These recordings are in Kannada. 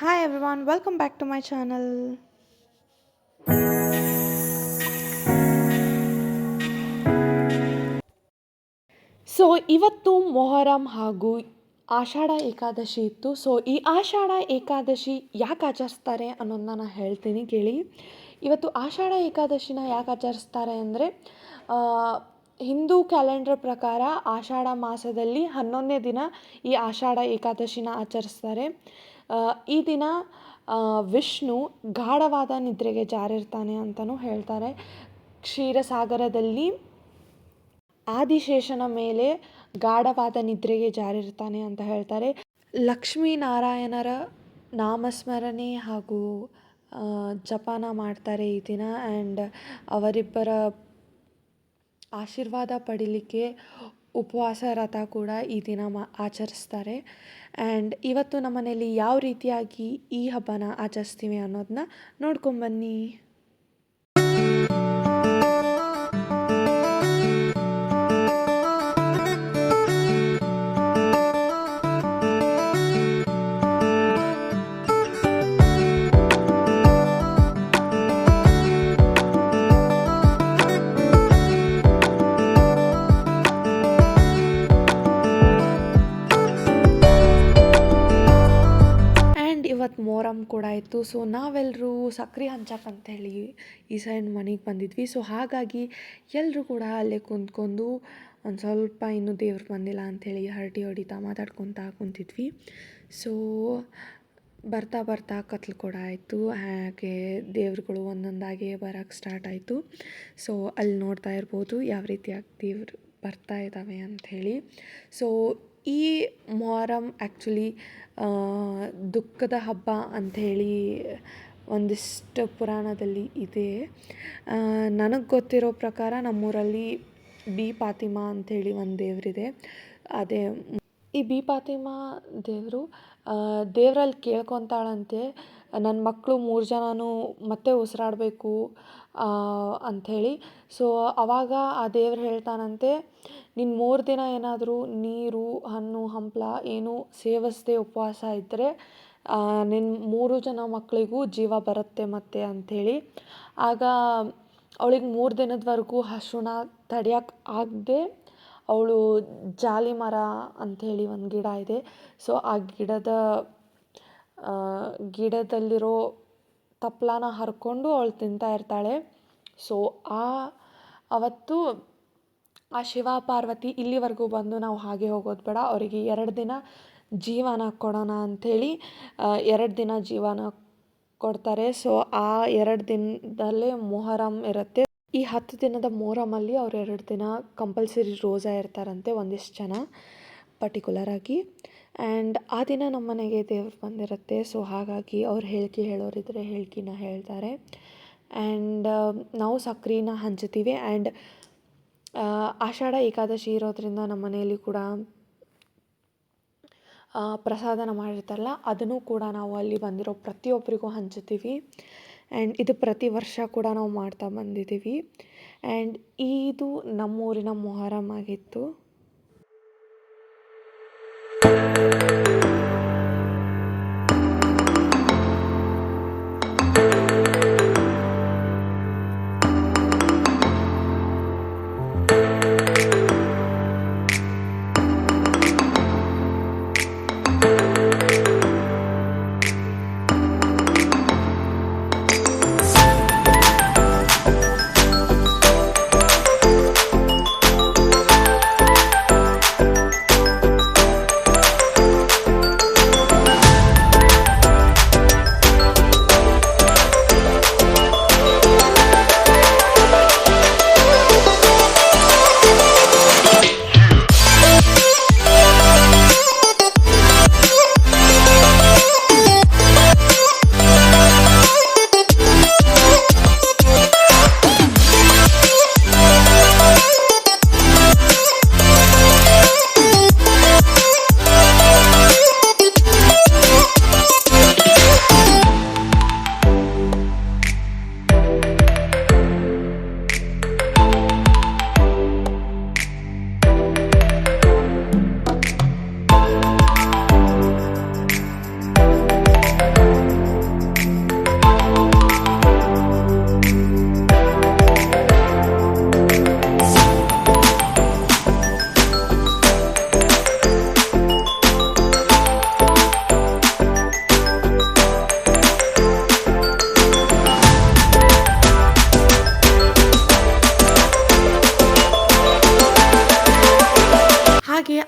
Hi everyone, welcome back to my channel so ಇವತ್ತು ಮೊಹರಂ ಹಾಗೂ ಆಷಾಢ ಏಕಾದಶಿ ಇತ್ತು. ಸೊ ಈ ಆಷಾಢ ಏಕಾದಶಿ ಯಾಕೆ ಆಚರಿಸ್ತಾರೆ ಅನ್ನೋದನ್ನ ನಾನು ಹೇಳ್ತೀನಿ ಕೇಳಿ. ಇವತ್ತು ಆಷಾಢ ಏಕಾದಶಿನ ಯಾಕೆ ಆಚರಿಸ್ತಾರೆ ಅಂದರೆ ಹಿಂದೂ ಕ್ಯಾಲೆಂಡರ್ ಪ್ರಕಾರ ಆಷಾಢ ಮಾಸದಲ್ಲಿ ಹನ್ನೊಂದನೇ ದಿನ ಈ ಆಷಾಢ ಏಕಾದಶಿನ ಆಚರಿಸ್ತಾರೆ. ಈ ದಿನ ವಿಷ್ಣು ಗಾಢವಾದ ನಿದ್ರೆಗೆ ಜಾರಿರ್ತಾನೆ ಅಂತಲೂ ಹೇಳ್ತಾರೆ. ಕ್ಷೀರಸಾಗರದಲ್ಲಿ ಆದಿಶೇಷನ ಮೇಲೆ ಗಾಢವಾದ ನಿದ್ರೆಗೆ ಜಾರಿರ್ತಾನೆ ಅಂತ ಹೇಳ್ತಾರೆ. ಲಕ್ಷ್ಮೀನಾರಾಯಣರ ನಾಮಸ್ಮರಣೆ ಹಾಗೂ ಜಪಾನ ಮಾಡ್ತಾರೆ ಈ ದಿನ. ಆ್ಯಂಡ್ ಅವರಿಬ್ಬರ ಆಶೀರ್ವಾದ ಪಡೀಲಿಕ್ಕೆ ಉಪವಾಸ ರಥ ಕೂಡ ಈ ದಿನ ಮಾ ಆಚರಿಸ್ತಾರೆ. ಆ್ಯಂಡ್ ಇವತ್ತು ನಮ್ಮ ಮನೇಲಿ ಯಾವ ರೀತಿಯಾಗಿ ಈ ಹಬ್ಬನ ಆಚರಿಸ್ತೀವಿ ಅನ್ನೋದನ್ನ ನೋಡ್ಕೊಂಬನ್ನಿ ಕೂಡ ಇತ್ತು ಸೊ ನಾವೆಲ್ಲರೂ ಸಕ್ರೆ ಅಂತೇಳಿ ಈ ಸೈಡ್ ಮನೆಗೆ ಬಂದಿದ್ವಿ. ಸೊ ಹಾಗಾಗಿ ಎಲ್ಲರೂ ಕೂಡ ಅಲ್ಲೇ ಕುಂತ್ಕೊಂಡು ಒಂದು ಸ್ವಲ್ಪ ಇನ್ನೂ ದೇವ್ರು ಬಂದಿಲ್ಲ ಅಂಥೇಳಿ ಹರಟಿ ಹೊಡಿತಾ ಮಾತಾಡ್ಕೊತಾ ಕುಂತಿದ್ವಿ. ಸೊ ಬರ್ತಾ ಬರ್ತಾ ಕತ್ಲು ಕೂಡ ಆಯಿತು. ಹಾಗೆ ದೇವ್ರುಗಳು ಒಂದೊಂದಾಗಿ ಬರೋಕ್ಕೆ ಸ್ಟಾರ್ಟ್ ಆಯಿತು. ಸೊ ಅಲ್ಲಿ ನೋಡ್ತಾ ಇರ್ಬೋದು ಯಾವ ರೀತಿಯಾಗಿ ದೇವ್ರು ಬರ್ತಾ ಇದ್ದಾವೆ ಅಂಥೇಳಿ ಸೊ ಈ ಮೊಹರಂ ಆ್ಯಕ್ಚುಲಿ ದುಃಖದ ಹಬ್ಬ ಅಂಥೇಳಿ ಒಂದಿಷ್ಟು ಪುರಾಣದಲ್ಲಿ ಇದೆ. ನನಗೆ ಗೊತ್ತಿರೋ ಪ್ರಕಾರ ನಮ್ಮೂರಲ್ಲಿ ಬಿ ಪಾತಿಮಾ ಅಂಥೇಳಿ ಒಂದು ದೇವರಿದೆ. ಅದೇ ಈ ಬಿ ಪಾತಿಮಾ ದೇವರು ದೇವರಲ್ಲಿ ಕೇಳ್ಕೊತಾಳಂತೆ. ನನ್ನ ಮಕ್ಕಳು ಮೂರು ಜನನೂ ಮತ್ತೆ ಉಸಿರಾಡಬೇಕು ಅಂಥೇಳಿ. ಸೊ ಅವಾಗ ಆ ದೇವ್ರು ಹೇಳ್ತಾನಂತೆ ನಿನ್ನ ಮೂರು ದಿನ ಏನಾದರೂ ನೀರು, ಹಣ್ಣು, ಹಂಪ್ಲ, ಏನೂ ಸೇವಿಸದೆ ಉಪವಾಸ ಇದ್ದರೆ ನಿನ್ನ ಮೂರು ಜನ ಮಕ್ಕಳಿಗೂ ಜೀವ ಬರುತ್ತೆ ಮತ್ತೆ, ಅಂಥೇಳಿ. ಆಗ ಅವಳಿಗೆ ಮೂರು ದಿನದವರೆಗೂ ಹಸುನ ತಡ್ಯಕ್ಕೆ ಆಗದೆ ಅವಳು ಜಾಲಿ ಮರ ಅಂಥೇಳಿ ಒಂದು ಗಿಡ ಇದೆ. ಸೊ ಆ ಗಿಡದ ಗಿಡದಲ್ಲಿರೋ ತಪ್ಲನ ಹರ್ಕೊಂಡು ಅವಳು ತಿಂತಾ ಇರ್ತಾಳೆ. ಸೊ ಆ, ಅವತ್ತು ಆ ಶಿವ ಪಾರ್ವತಿ ಇಲ್ಲಿವರೆಗೂ ಬಂದು ನಾವು ಹಾಗೆ ಹೋಗೋದು ಬೇಡ. ಅವರಿಗೆ ಎರಡು ದಿನ ಜೀವನ ಕೊಡೋಣ ಅಂಥೇಳಿ ಎರಡು ದಿನ ಜೀವನ ಕೊಡ್ತಾರೆ. ಸೊ ಆ ಎರಡು ದಿನದಲ್ಲೇ ಮೊಹರಂ ಇರುತ್ತೆ. ಈ ಹತ್ತು ದಿನದ ಮೊಹರಮಲ್ಲಿ ಅವ್ರು ಎರಡು ದಿನ ಕಂಪಲ್ಸರಿ ರೋಜಾ ಇರ್ತಾರಂತೆ ಒಂದಿಷ್ಟು ಜನ ಪರ್ಟಿಕ್ಯುಲರ್ ಆಗಿ. ಆ್ಯಂಡ್ ಆ ದಿನ ನಮ್ಮ ಮನೆಗೆ ದೇವ್ರು ಬಂದಿರುತ್ತೆ. ಸೊ ಹಾಗಾಗಿ ಅವ್ರು ಹೇಳಿಕೆ ಹೇಳೋರಿದ್ರೆ ಹೇಳಿಕೆನ ಹೇಳ್ತಾರೆ. ಆ್ಯಂಡ್ ನಾವು ಸಕ್ರಿನ ಹಂಚ್ತೀವಿ ಆ್ಯಂಡ್ ಆಷಾಢ ಏಕಾದಶಿ ಇರೋದ್ರಿಂದ ನಮ್ಮ ಮನೆಯಲ್ಲಿ ಕೂಡ ಪ್ರಸಾದನ ಮಾಡಿರ್ತಾರಲ್ಲ, ಅದನ್ನು ಕೂಡ ನಾವು ಅಲ್ಲಿ ಬಂದಿರೋ ಪ್ರತಿಯೊಬ್ಬರಿಗೂ ಹಂಚ್ತೀವಿ ಆ್ಯಂಡ್ ಇದು ಪ್ರತಿ ವರ್ಷ ಕೂಡ ನಾವು ಮಾಡ್ತಾ ಬಂದಿದ್ದೀವಿ. ಆ್ಯಂಡ್ ಇದು ನಮ್ಮೂರಿನ ಮೊಹರಂ ಆಗಿತ್ತು. Música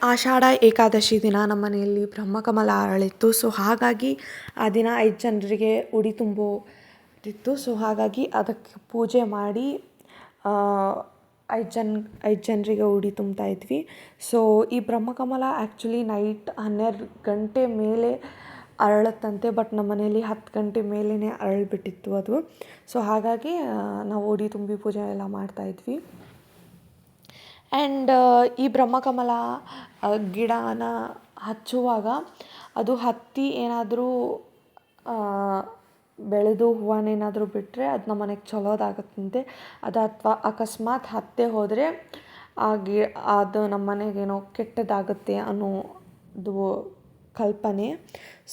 ಆಷಾಢ ಏಕಾದಶಿ ದಿನ ನಮ್ಮ ಮನೆಯಲ್ಲಿ ಬ್ರಹ್ಮಕಮಲ ಅರಳಿತ್ತು. ಸೊ ಹಾಗಾಗಿ ಆ ದಿನ ಐದು ಜನರಿಗೆ ಉಡಿ ತುಂಬೋದಿತ್ತು ಸೊ ಹಾಗಾಗಿ ಅದಕ್ಕೆ ಪೂಜೆ ಮಾಡಿ ಐದು ಜನ, ಐದು ಜನರಿಗೆ ಉಡಿ ತುಂಬ್ತಾ ಇದ್ವಿ. ಸೊ ಈ ಬ್ರಹ್ಮಕಮಲ ಆ್ಯಕ್ಚುಲಿ ನೈಟ್ ಹನ್ನೆರಡು ಗಂಟೆ ಮೇಲೆ ಅರಳತ್ತಂತೆ ಬಟ್ ನಮ್ಮ ಮನೆಯಲ್ಲಿ ಹತ್ತು ಗಂಟೆ ಮೇಲೇ ಅರಳಿಬಿಟ್ಟಿತ್ತು ಅದು. ಸೊ ಹಾಗಾಗಿ ನಾವು ಉಡಿ ತುಂಬಿ ಪೂಜೆ ಎಲ್ಲ ಮಾಡ್ತಾಯಿದ್ವಿ ಆ್ಯಂಡ್ ಈ ಬ್ರಹ್ಮಕಮಲ ಗಿಡನ ಹಚ್ಚುವಾಗ ಅದು ಹತ್ತಿ ಏನಾದರೂ ಬೆಳೆದು ಹೂವನ್ನೇನಾದರೂ ಬಿಟ್ಟರೆ ಅದು ನಮ್ಮ ಮನೆಗೆ ಚಲೋದಾಗತ್ತಂತೆ. ಅದು ಅಥವಾ ಅಕಸ್ಮಾತ್ ಹತ್ತೇ ಹೋದರೆ ಆ ಗಿ ಅದು ನಮ್ಮ ಮನೆಗೇನೋ ಕೆಟ್ಟದಾಗುತ್ತೆ ಅನ್ನೋದು ಕಲ್ಪನೆ.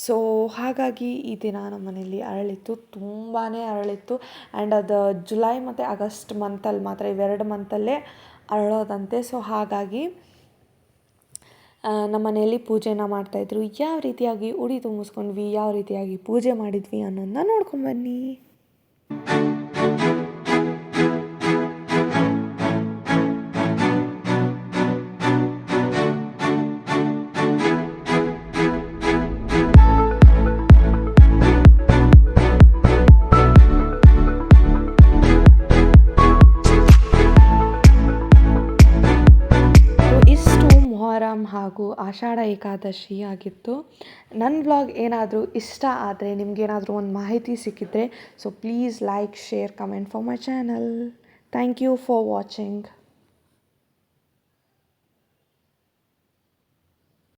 ಸೊ ಹಾಗಾಗಿ ಈ ದಿನ ನಮ್ಮ ಮನೇಲಿ ಅರಳಿತ್ತು ತುಂಬಾ ಅರಳಿತ್ತು. ಆ್ಯಂಡ್ ಅದು ಜುಲೈ ಮತ್ತು ಆಗಸ್ಟ್ ಮಂತಲ್ಲಿ ಮಾತ್ರ ಇವೆರಡು ಮಂತಲ್ಲೇ ಅರಳೋದಂತೆ. ಸೊ ಹಾಗಾಗಿ ನಮ್ಮ ಮನೆಯಲ್ಲಿ ಪೂಜೆನ ಮಾಡ್ತಾಯಿದ್ರು ಯಾವ ರೀತಿಯಾಗಿ ಉಡಿ ತುಂಬಿಸ್ಕೊಂಡ್ವಿ, ಯಾವ ರೀತಿಯಾಗಿ ಪೂಜೆ ಮಾಡಿದ್ವಿ ಅನ್ನೋದನ್ನ ನೋಡ್ಕೊಂಬನ್ನಿ ಹಾಗೂ ಆಷಾಢ ಏಕಾದಶಿ ಆಗಿತ್ತು. ನನ್ನ ಬ್ಲಾಗ್ ಏನಾದರೂ ಇಷ್ಟ ಆದರೆ, ನಿಮಗೇನಾದರೂ ಒಂದು ಮಾಹಿತಿ ಸಿಕ್ಕಿದರೆ so please like share comment for my channel thank you for watching